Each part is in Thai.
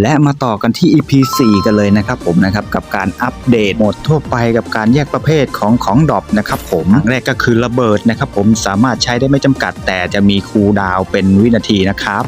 และมาต่อกันที่ EP 4 กันเลยนะครับผมนะครับกับการอัปเดตโหมดทั่วไปกับการแยกประเภทของของดรอปนะครับผมแรกก็คือระเบิดนะครับผมสามารถใช้ได้ไม่จำกัดแต่จะมีคูลดาวเป็นวินาทีนะครับ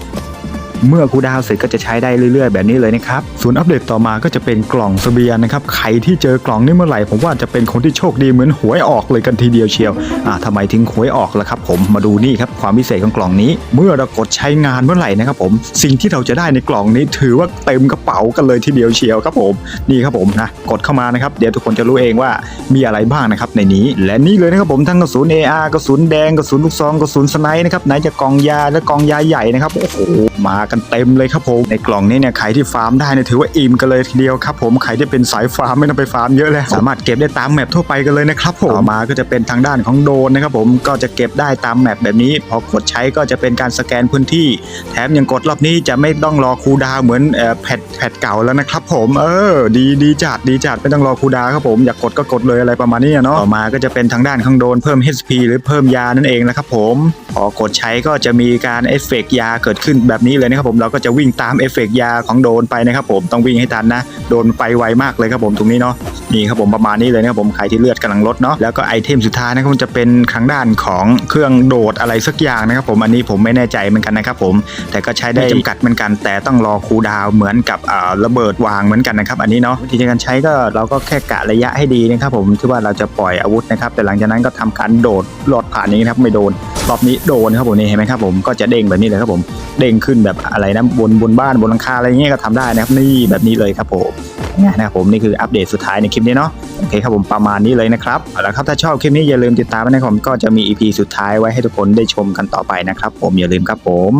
เมื่อคูดาวเสร็จก็จะใช้ได้เรื่อยๆ แบบนี้เลยนะครับ ส่วนอัปเดตต่อมาก็จะเป็นกล่องเสบียงนะครับ ใครที่เจอกล่องนี้เมื่อไหร่ ผมว่าจะเป็นคนที่โชคดีเหมือนหวยออกเลยกันทีเดียวเชียว อ่าทำไมถึงหวยออกล่ะครับ ผมมาดูนี่ครับความพิเศษของกล่องนี้ เมื่อเรากดใช้งานเมื่อไหร่นะครับผม สิ่งที่เราจะได้ในกล่องนี้ถือว่าเต็มกระเป๋ากันเลยทีเดียวเชียวครับผม นี่ครับผมนะ กดเข้ามานะครับ เดี๋ยวทุกคนจะรู้เองว่ามีอะไรบ้างนะครับในนี้ และนี่เลยนะครับผมทั้งกระสุน AR กระสุนแดงกระสุนลูกซองกระสุนสไนป์นะครับไหนจะกองยาและกองยาใหญ่นะครับ โอ้โห มากันเต็มเลยครับผมในกล่องนี้เนี่ยใครที่ฟาร์มได้เนี่ยถือว่าอิ่มกันเลยทีเดียวครับผมใครที่เป็นสายฟาร์มไม่ต้องไปฟาร์มเยอะเลยสามารถเก็บได้ตามแมปทั่วไปกันเลยนะครับผมต่อมาก็จะเป็นทางด้านของโดนนะครับผมก็จะเก็บได้ตามแมปแบบนี้ พอกดใช้ก็จะเป็นการสแกนพื้นที่ แถมยังกดรอบนี้จะไม่ต้องรอคูดาเหมือนแพทแพทเก่าแล้วนะครับผมเออดีดีจัดดีจัดไม่ต้องรอคูดาครับผมอยากกดก็กดเลยอะไรประมาณนี้เนาะต่อมาก็จะเป็นทางด้านข้างโดนเพิ่ม HP หรือเพิ่มยานั่นเองนะครับผมพอกดใช้ก็จะมีการเอฟเฟกต์ยาเกิดขึ้นแบบนี้เลยนะครับผมเราก็จะวิ่งตามเอฟเฟกต์ยาของโดนไปนะครับผมต้องวิ่งให้ทันนะ โดนไปไวมากเลยครับผมตรงนี้เนาะนี่ครับผมประมาณนี้เลยนะครับผมใครที่เลือดกำลังลดเนาะแล้วก็ไอเทมสุดท้ายนะครับมันจะเป็นทางด้านของเครื่องโดดอะไรสักอย่างนะครับผมอันนี้ผมไม่แน่ใจเหมือนกันนะครับผมแต่ก็ใช้ได้จำกัดเหมือนกัน แต่ต้องรอคูลดาวน์เหมือนกับอ่าระเบิดวางเหมือนกันนะครับอันนี้เนาะวิธีการใช้ก็เราก็แค่กะระยะให้ดีนะครับผมที่ว่าเราจะปล่อยอาวุธนะครับแต่หลังจากนั้นก็ทำการโดดลอดผ่านนี้นะครับไม่โดน รอบนี้โดนครับผมนี่เห็นไหมครับผมก็จะเด้งแบบนี้เลยครับผมเด้งขึ้นแบบอะไรนะบนบนบ้านบนหลังคาอะไรเงี้ยก็ทำได้นะครับนี่แบบนี้เลยครับผมเนี่ยนะครับผมนี่คืออัปเดตสุดท้ายในคลิปนี้เนาะโอเคครับผมประมาณนี้เลยนะครับเอาละครับถ้าชอบคลิปนี้อย่าลืมติดตามนะครับผมก็จะมี EP สุดท้ายไว้ให้ทุกคนได้ชมกันต่อไปนะครับผมอย่าลืมครับผม